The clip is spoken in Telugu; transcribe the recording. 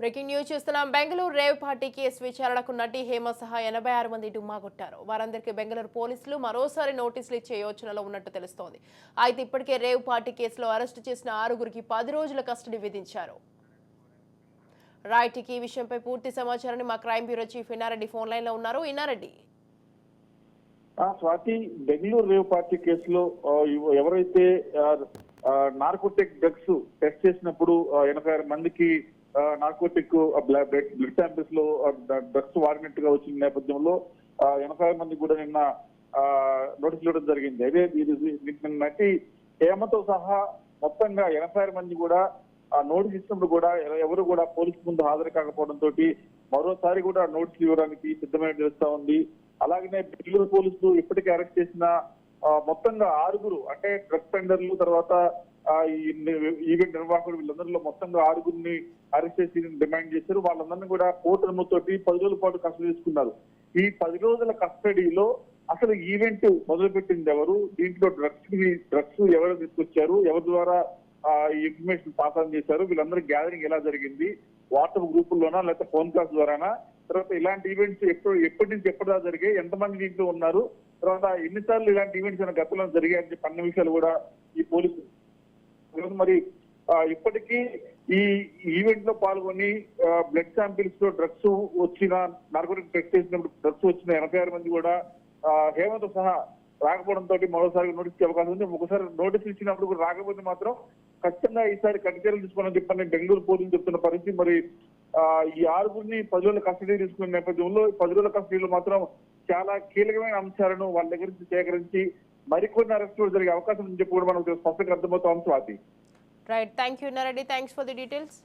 బ్రేకింగ్ న్యూస్ చూస్తున్నాం. బెంగళూరు రేవ్ పార్టీ కేసు విచారణకు నటి హేమ సహా ఎనభై ఆరు మంది డుమ్మా కొట్టారు వారందరికీ బెంగళూరు పోలీసులు మరోసారి నోటీసులు ఇచ్చే యోచనలో ఉన్నట్టు తెలుస్తోంది. అయితే ఇప్పటికే రేవ్ పార్టీ కేసులో అరెస్టు చేసిన ఆరుగురికి పది రోజుల కస్టడీ విధించారు. రాయిటీకి ఈ విషయంపై పూర్తి సమాచారాన్ని మా crime bureau chief Innareddy phone లైన్లో ఉన్నారు. ఇన్నారెడ్డి. స్వాతి బెంగళూరు రేవ్ పార్టీ కేసులో ఎవరైతే నార్కోటిక్ డ్రగ్స్ టెస్ట్ చేసినప్పుడు ఎనభై ఆరు మందికి నార్కోటిక్ బ్లడ్ శాంపిల్స్లో డ్రగ్స్ వాడినట్టుగా వచ్చిన నేపథ్యంలో ఎనభై మంది కూడా నిన్న నోటీస్ ఇవ్వడం జరిగింది. అదే ఇది నటి హేమతో సహా మొత్తంగా ఎనభై మంది కూడా ఆ నోటీస్ ఇచ్చినప్పుడు కూడా ఎవరు కూడా పోలీసు ముందు హాజరు కాకపోవడం తోటి మరోసారి కూడా నోటీసులు ఇవ్వడానికి సిద్ధమైన తెలుస్తా ఉంది. అలాగనే బెంగళూరు పోలీసులు ఇప్పటికే అరెస్ట్ చేసిన మొత్తంగా ఆరుగురు అంటే డ్రగ్ టెండర్లు తర్వాత ఈవెంట్ నిర్వాహకుడు వీళ్ళందరిలో మొత్తంగా ఆరుగురిని అరెస్ట్ చేసి డిమాండ్ చేశారు. వాళ్ళందరినీ కూడా కోర్టు అనుమతితోటి పది రోజుల పాటు కస్టడీ తీసుకున్నారు. ఈ పది రోజుల కస్టడీలో అసలు ఈవెంట్ మొదలుపెట్టింది ఎవరు? దీంట్లో డ్రగ్స్ డ్రగ్స్ ఎవరు తీసుకొచ్చారు? ఎవరి ద్వారా ఈ ఇన్ఫర్మేషన్ పాస్ ఆన్ చేశారు? వీళ్ళందరూ గ్యాదరింగ్ ఎలా జరిగింది? వాట్సాప్ గ్రూపుల్లోనా లేకపోతే ఫోన్ కాల్స్ ద్వారానా? తర్వాత ఇలాంటి ఈవెంట్స్ ఎప్పుడు ఎప్పటి నుంచి ఎప్పటిదా జరిగాయి? ఎంతమంది దీంట్లో ఉన్నారు? తర్వాత ఎన్నిసార్లు ఇలాంటి ఈవెంట్స్ అయినా గతంలో జరిగాయని చెప్పి అన్ని విషయాలు కూడా ఈ పోలీసు ఈరోజు మరి ఇప్పటికీ ఈ ఈవెంట్లో పాల్గొని బ్లడ్ శాంపిల్స్లో డ్రగ్స్ వచ్చిన నార్కోటిక్ టెస్ట్ చేసినప్పుడు డ్రగ్స్ వచ్చిన ఎనభై ఆరు మంది కూడా హేమంత్ సహా రాకపోవడం తోటి మరోసారి నోటీస్ ఇచ్చే అవకాశం ఉంది. ఒకసారి నోటీస్ ఇచ్చినప్పుడు కూడా రాకపోతే మాత్రం ఖచ్చితంగా ఈసారి కఠిన తీసుకోవాలని చెప్పని బెంగళూరు పోలీసులు చెప్తున్న పరిస్థితి మరి ఈ ఆరుగురిని పది రోజుల కస్టడీ తీసుకున్న నేపథ్యంలో పది రోజుల కస్టడీలో మాత్రం చాలా కీలకమైన అంశాలను వాళ్ళ దగ్గర నుంచి సేకరించి మరికొన్ని అరెస్టులు జరిగే అవకాశం ఉందని చెప్పి కూడా మనకు స్పష్టంగా అర్థమవుతాం Swathi right thank you Innareddy thanks for the details